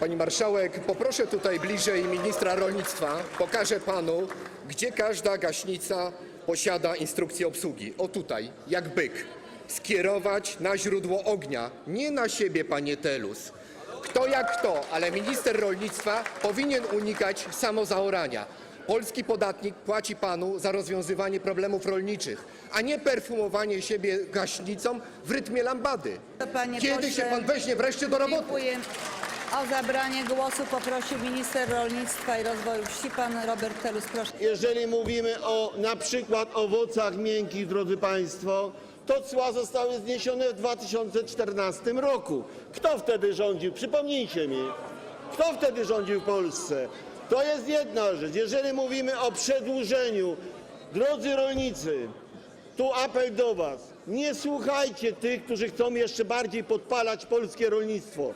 Pani marszałek, poproszę tutaj bliżej ministra rolnictwa. Pokażę panu, gdzie każda gaśnica posiada instrukcję obsługi. O tutaj, jak byk. Skierować na źródło ognia, nie na siebie, panie Telus. Kto jak kto, ale minister rolnictwa powinien unikać samozaorania. Polski podatnik płaci panu za rozwiązywanie problemów rolniczych, a nie perfumowanie siebie gaśnicą w rytmie lambady. Kiedy pośle, się pan weźmie wreszcie do roboty? Dziękuję. O zabranie głosu poprosił minister rolnictwa i rozwoju wsi pan Robert Telus. Proszę. Jeżeli mówimy o na przykład owocach miękkich, drodzy Państwo, to cła zostały zniesione w 2014 roku. Kto wtedy rządził? Przypomnijcie mi. Kto wtedy rządził w Polsce? To jest jedna rzecz. Jeżeli mówimy o przedłużeniu, drodzy rolnicy, tu apel do Was. Nie słuchajcie tych, którzy chcą jeszcze bardziej podpalać polskie rolnictwo.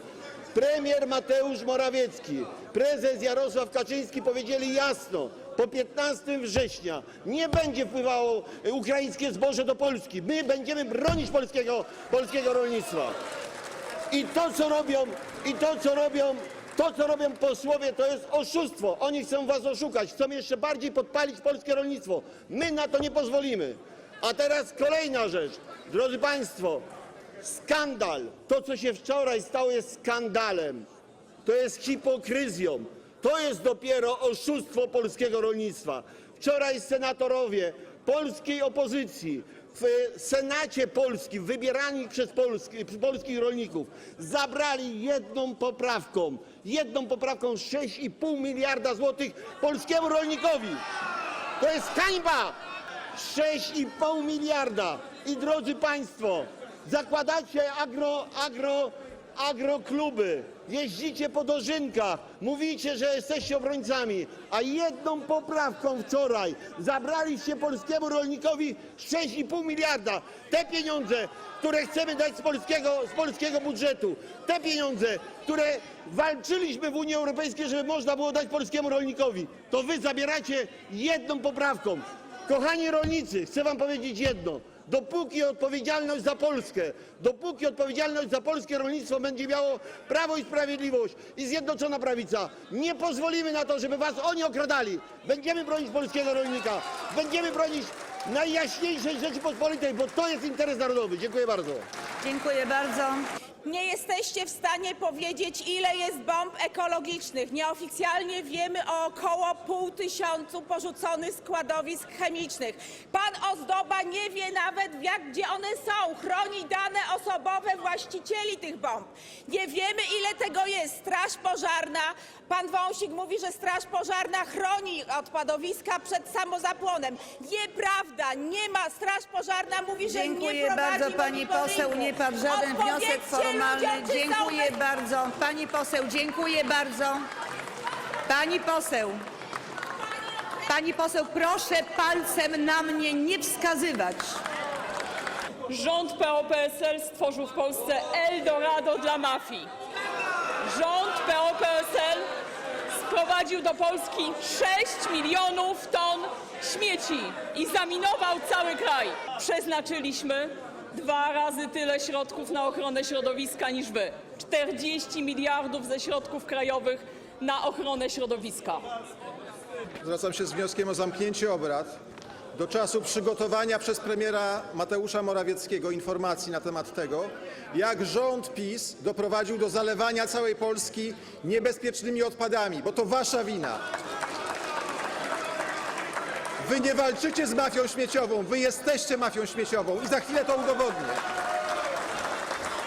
Premier Mateusz Morawiecki, prezes Jarosław Kaczyński powiedzieli jasno, po 15 września nie będzie wpływało ukraińskie zboże do Polski. My będziemy bronić polskiego, polskiego rolnictwa. I to, co robią, i to, co robią, to, co robią posłowie, to jest oszustwo. Oni chcą was oszukać, chcą jeszcze bardziej podpalić polskie rolnictwo. My na to nie pozwolimy. A teraz kolejna rzecz. Drodzy Państwo, skandal. To, co się wczoraj stało, jest skandalem. To jest hipokryzją. To jest dopiero oszustwo polskiego rolnictwa. Wczoraj senatorowie polskiej opozycji w Senacie Polskim, wybierani przez polski, polskich rolników, zabrali jedną poprawką, jedną poprawką 6,5 miliarda złotych polskiemu rolnikowi. To jest hańba! 6,5 miliarda. I drodzy Państwo, zakładacie agro, agro, agrokluby, jeździcie po dożynkach, mówicie, że jesteście obrońcami, a jedną poprawką wczoraj zabraliście polskiemu rolnikowi 6,5 miliarda. Te pieniądze, które chcemy dać z polskiego, z polskiego budżetu, te pieniądze, które walczyliśmy w Unii Europejskiej, żeby można było dać polskiemu rolnikowi, to wy zabieracie jedną poprawką. Kochani rolnicy, chcę wam powiedzieć jedno. Dopóki odpowiedzialność za Polskę, dopóki odpowiedzialność za polskie rolnictwo będzie miało Prawo i Sprawiedliwość i Zjednoczona Prawica, nie pozwolimy na to, żeby was oni okradali. Będziemy bronić polskiego rolnika, będziemy bronić najjaśniejszej Rzeczypospolitej, bo to jest interes narodowy. Dziękuję bardzo. Dziękuję bardzo. Nie jesteście w stanie powiedzieć, ile jest bomb ekologicznych. Nieoficjalnie wiemy o około pół tysiącu porzuconych składowisk chemicznych. Pan Ozdoba nie wie nawet, jak, gdzie one są. Chroni dane osobowe właścicieli tych bomb. Nie wiemy, ile tego jest. Straż pożarna. Pan Wąsik mówi, że Straż Pożarna chroni odpadowiska przed samozapłonem. Nieprawda, nie ma. Straż Pożarna mówi, że nie Dziękuję prowadzi bardzo pani monitoringu. poseł. Nie padł żaden wniosek Odpowiedzcie Dziękuję bardzo. Pani poseł, dziękuję bardzo. Pani poseł. Pani poseł, proszę palcem na mnie nie wskazywać. Rząd PO-PSL stworzył w Polsce Eldorado dla mafii. Rząd PO-PSL sprowadził do Polski 6 milionów ton śmieci i zaminował cały kraj. Przeznaczyliśmy dwa razy tyle środków na ochronę środowiska niż wy. 40 miliardów ze środków krajowych na ochronę środowiska. Zwracam się z wnioskiem o zamknięcie obrad do czasu przygotowania przez premiera Mateusza Morawieckiego informacji na temat tego, jak rząd PiS doprowadził do zalewania całej Polski niebezpiecznymi odpadami, bo to wasza wina. Wy nie walczycie z mafią śmieciową, wy jesteście mafią śmieciową i za chwilę to udowodnię.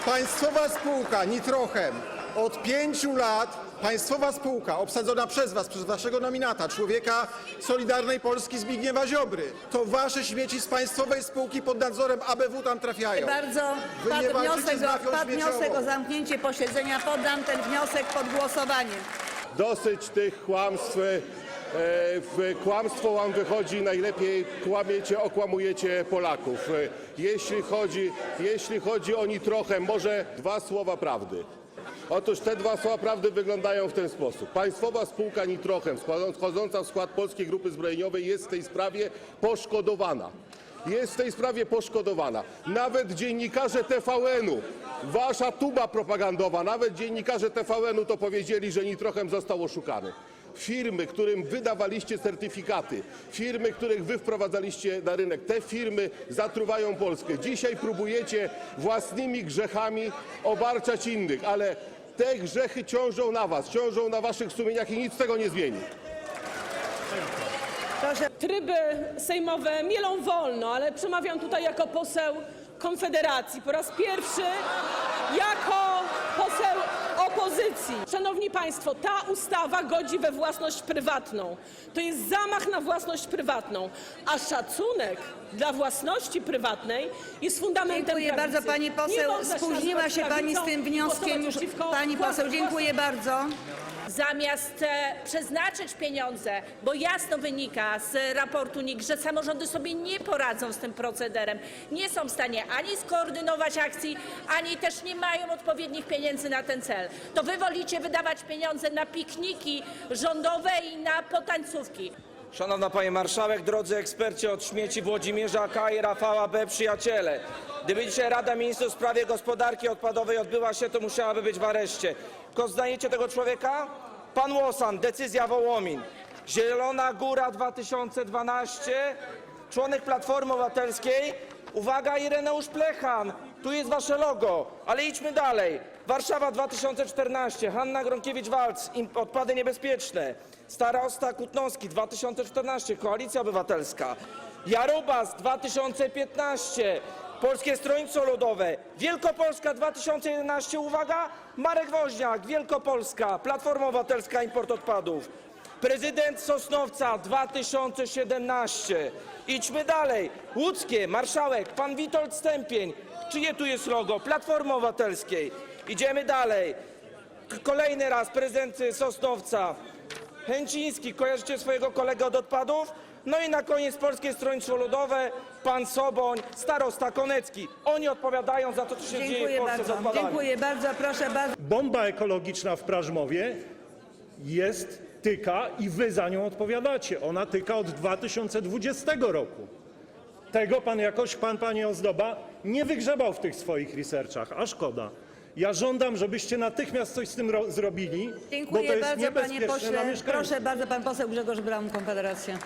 Państwowa spółka Nitrochem od pięciu lat państwowa spółka obsadzona przez was, przez waszego nominata, człowieka Solidarnej Polski Zbigniewa Ziobry. To wasze śmieci z państwowej spółki pod nadzorem ABW tam trafiają. Bardzo Wy padł wniosek, z mafią o, padł wniosek o zamknięcie posiedzenia. Poddam ten wniosek pod głosowanie. Dosyć tych kłamstw. E, W kłamstwo wam wychodzi, najlepiej kłamiecie, okłamujecie Polaków. E, Jeśli chodzi, jeśli chodzi o nitrochę, może dwa słowa prawdy. Otóż te dwa słowa prawdy wyglądają w ten sposób. Państwowa spółka Nitrochem, wchodząca w skład Polskiej Grupy Zbrojeniowej jest w tej sprawie poszkodowana. jest w tej sprawie poszkodowana. Nawet dziennikarze TVN-u, wasza tuba propagandowa, nawet dziennikarze TVN-u to powiedzieli, że Nitrochem został oszukany. Firmy, którym wydawaliście certyfikaty, firmy, których wy wprowadzaliście na rynek, te firmy zatruwają Polskę. Dzisiaj próbujecie własnymi grzechami obarczać innych, ale te grzechy ciążą na was, ciążą na waszych sumieniach i nic tego nie zmieni. Tryby sejmowe mielą wolno, ale przemawiam tutaj jako poseł Konfederacji. Po raz pierwszy jako opozycji. Szanowni Państwo, ta ustawa godzi we własność prywatną. To jest zamach na własność prywatną, a szacunek dla własności prywatnej jest fundamentem dziękuję prawicy. bardzo pani poseł. Spóźniła się pani z tym wnioskiem już. Pani poseł, dziękuję bardzo. Zamiast e, przeznaczyć pieniądze, bo jasno wynika z raportu NIK, że samorządy sobie nie poradzą z tym procederem, nie są w stanie ani skoordynować akcji, ani też nie mają odpowiednich pieniędzy na ten cel, to wy wolicie wydawać pieniądze na pikniki rządowe i na potańcówki. Szanowna Pani Marszałek, drodzy eksperci od śmieci Włodzimierza K. i Rafała B. Przyjaciele. Gdyby dzisiaj Rada Ministrów w sprawie gospodarki odpadowej odbyła się, to musiałaby być w areszcie. Poznajecie tego człowieka? Pan Łosan, decyzja Wołomin. Zielona Góra 2012, członek Platformy Obywatelskiej. Uwaga, Ireneusz Plechan, tu jest wasze logo, ale idźmy dalej. Warszawa 2014, Hanna Gronkiewicz-Walc, odpady niebezpieczne. Starosta Kutnowski 2014, Koalicja Obywatelska. Jarubas 2015, Polskie Stronnictwo Ludowe. Wielkopolska 2011, uwaga, Marek Woźniak, Wielkopolska, Platforma Obywatelska, import odpadów. Prezydent Sosnowca 2017. Idźmy dalej. Łódzkie, marszałek, pan Witold Stępień. Czyje tu jest logo? Platformy Obywatelskiej. Idziemy dalej. Kolejny raz prezydent Sosnowca. Chęciński, kojarzycie swojego kolegę od odpadów? No i na koniec Polskie Stronnictwo Ludowe, pan Soboń, starosta Konecki. Oni odpowiadają za to, co się dzieje w Dziękuję Polsce z bardzo. odpadami. Dziękuję bardzo. Proszę bardzo. Bomba ekologiczna w Prażmowie jest, tyka i wy za nią odpowiadacie. Ona tyka od 2020 roku. Tego pan jakoś, pan, panie Ozdoba, nie wygrzebał w tych swoich researchach, a szkoda. Ja żądam, żebyście natychmiast coś z tym ro- zrobili, bo to Dziękuję jest bardzo panie niebezpieczne dla pośle. mieszkańców. Proszę bardzo, pan poseł Grzegorz Braun, Konfederacja.